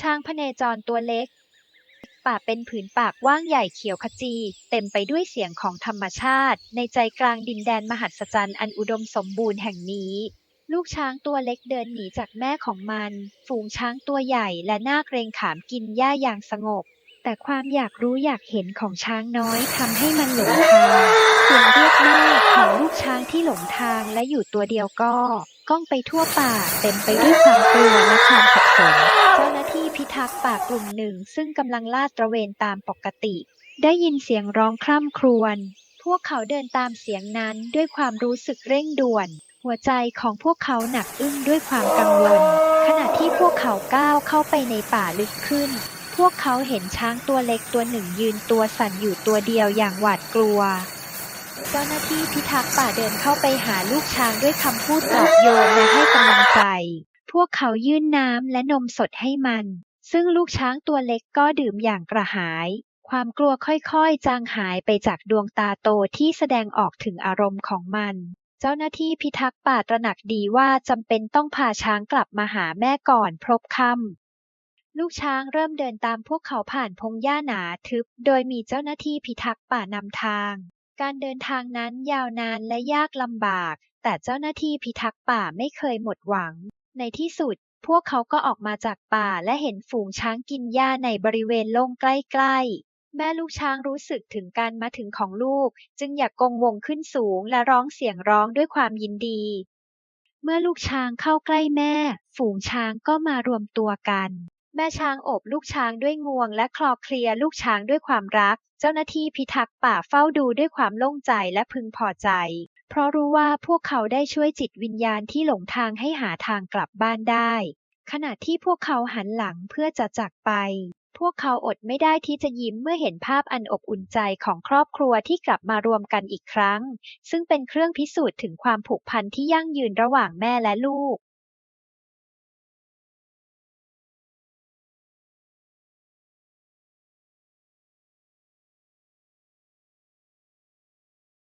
ช้างพเนจรตัวเล็ก ป่าเป็นผืนปากว่างใหญ่เขียวขจี เต็มไปด้วยเสียงของธรรมชาติ ในใจกลางดินแดนมหัศจรรย์อันอุดมสมบูรณ์แห่งนี้ ลูกช้างตัวเล็กเดินหนีจากแม่ของมัน ฝูงช้างตัวใหญ่และหน่าเกรงขามกินหญ้าอย่างสงบ แต่ความอยากรู้อยากเห็นของช้างน้อยทำให้มันหลงทางเสียงเรียกแม่ของลูกช้างที่หลงทางและอยู่ตัวเดียวก็ ก้องไปทั่วป่าเต็มไปด้วยความกลัวและความสับสนเจ้าน ทักษ์ป่ากลุ่มหนึ่งซึ่งกำลังลาดตระเวนตามปกติ ได้ยินเสียงร้องคร่ำครวญ พวกเขาเดินตามเสียงนั้นด้วยความรู้สึกเร่งด่วน หัวใจของพวกเขาหนักอึ้งด้วยความกังวล ขณะที่พวกเขาก้าวเข้าไปในป่าลึกขึ้น พวกเขาเห็นช้างตัวเล็กตัวหนึ่งยืนตัวสั่นอยู่ตัวเดียวอย่างหวาดกลัวเจ้าหน้าที่พิทักษ์ป่าเดินเข้าไปหาลูกช้างด้วยคำพูดปลอบโยนและให้กำลังใจ พวกเขายื่นน้ำและนมสดให้มัน ซึ่งลูกช้างตัวเล็กก็ดื่มอย่างกระหาย ความกลัวค่อยๆ จางหายไปจากดวงตาโตที่แสดงออกถึงอารมณ์ของมัน เจ้าหน้าที่พิทักษ์ป่าตระหนักดีว่าจำเป็นต้องพาช้างกลับมาหาแม่ก่อนพรบค่ำลูกช้างเริ่มเดินตามพวกเขาผ่านพงหญ้าหนาทึบ โดยมีเจ้าหน้าที่พิทักษ์ป่านำทาง การเดินทางนั้นยาวนานและยากลำบาก แต่เจ้าหน้าที่พิทักษ์ป่าไม่เคยหมดหวังในที่สุด พวกเขาก็ออกมาจากป่าและเห็นฝูงช้างกินหญ้าในบริเวณโล่งใกล้ๆ แม่ลูกช้างรู้สึกถึงการมาถึงของลูก จึงอยากกงวงขึ้นสูงและร้องเสียงร้องด้วยความยินดี เมื่อลูกช้างเข้าใกล้แม่ ฝูงช้างก็มารวมตัวกัน แม่ช้างโอบลูกช้างด้วยงวงและคลอเคลียลูกช้างด้วยความรัก เจ้าหน้าที่พิทักษ์ป่าเฝ้าดูด้วยความโล่งใจและพึงพอใจ เพราะรู้ว่าพวกเขาได้ช่วยจิตวิญญาณที่หลงทางให้หาทางกลับบ้านได้ ขณะที่พวกเขาหันหลังเพื่อจะจากไป พวกเขาอดไม่ได้ที่จะยิ้มเมื่อเห็นภาพอันอบอุ่นใจของครอบครัวที่กลับมารวมกันอีกครั้ง ซึ่งเป็นเครื่องพิสูจน์ถึงความผูกพันที่ยั่งยืนระหว่างแม่และลูก